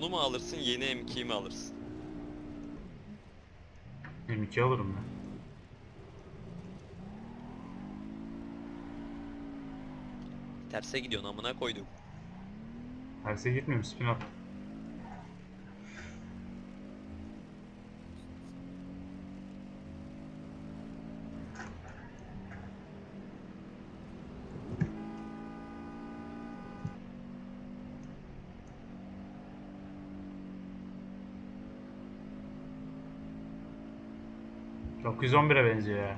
Bunu mu alırsın yeni M2'yi mi alırsın? M2 alırım ben. Terse gidiyorsun amına koydum. Terse gitmiyorum spin at. ...911'e benziyor ya.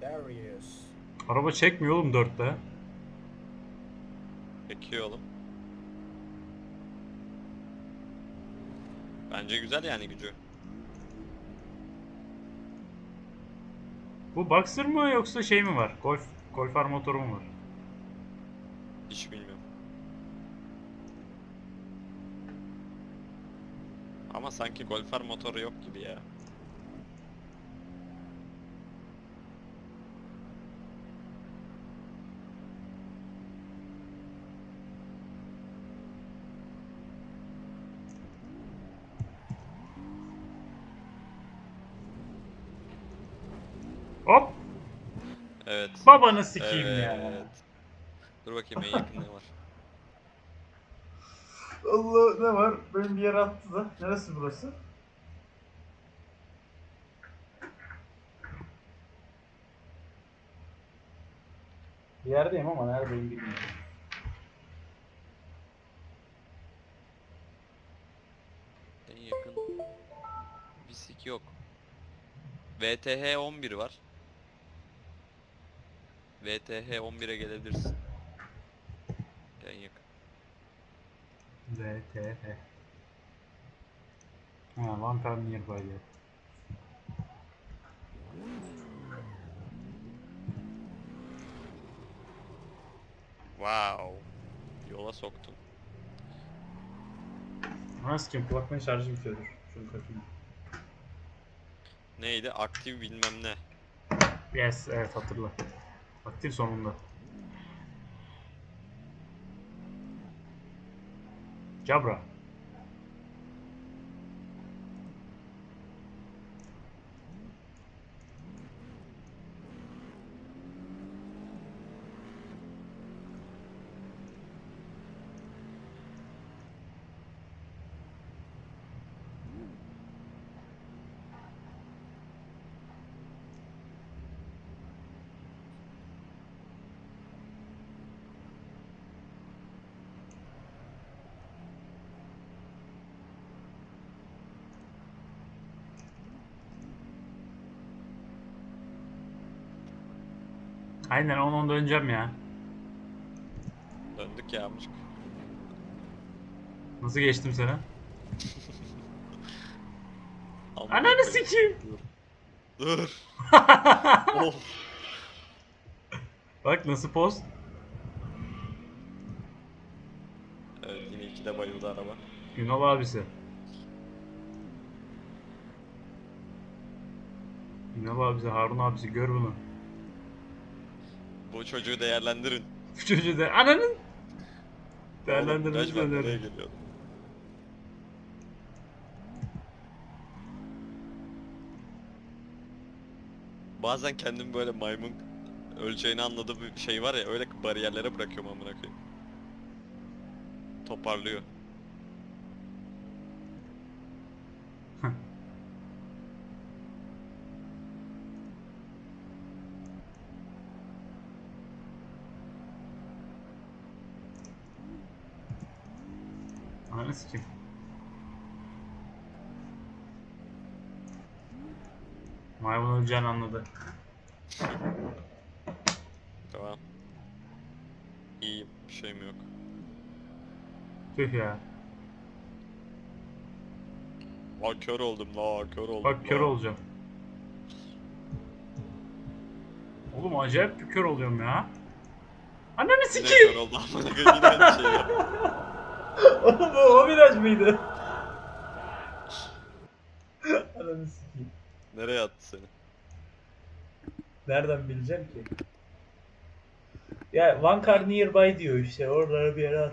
There he is. Araba çekmiyor oğlum 4'te. Çekiyor oğlum. Bence güzel yani gücü. Bu Boxer mı yoksa şey mi var? Golf Golf R motoru mu var? Hiç bilmiyorum. Ama sanki Golfer motoru yok gibi ya. Hop! Evet. Babanı sikeyim ya. Dur bakayım en yakın ne var. Allah ne var? Benim bir yere attı da. Neresi burası? Bir yerdeyim ama neredeyim bilmiyorum. En yakın bir sik yok. VTH 11 var. VTH 11'e gelebilirsin. En yakın. VTH. Ha, one car nearby diyor. Wow. Yola soktum. Nasıl kim? Kulaklığın şarjı bitiyordur. Şunu takayım. Neydi? Aktif bilmem ne. Yes, evet hatırla. Aktif sonunda. Jabra. Aynen 10-10 döneceğim ya. Döndük ya amcık. Nasıl geçtim seni? Ananı sikeyim. Dur. oh. Bak nasıl post. Evet yine ikide bayıldı araba. Ünal abisi. Ünal abisi, Harun abisi gör bunu. Bu çocuğu değerlendirin. Bu çocuğu da ananın Oğlum, değerlendirmesi Necmet nereye öneri. geliyor? Bazen kendim böyle maymun öleceğini anladığı bir şey var ya öyle bariyerlere bırakıyorum amına koyayım. Toparlıyor. Ananı sikeyim. Maymun öleceğini anladı. Tamam. İyiyim. Bir şeyim yok. Tüh ya. Aa kör oldum la kör oldum Bak kör la. olacağım. Oğlum acayip bir kör oluyorum ya. Ananı Yine sikeyim. kör oldu amına koyayım yine aynı şey ya. Oğlum bu o viraj mıydı? Ananı sikeyim. Nereye attı seni? Nereden bileceğim ki? Ya one car nearby diyor işte oralara bir yere at.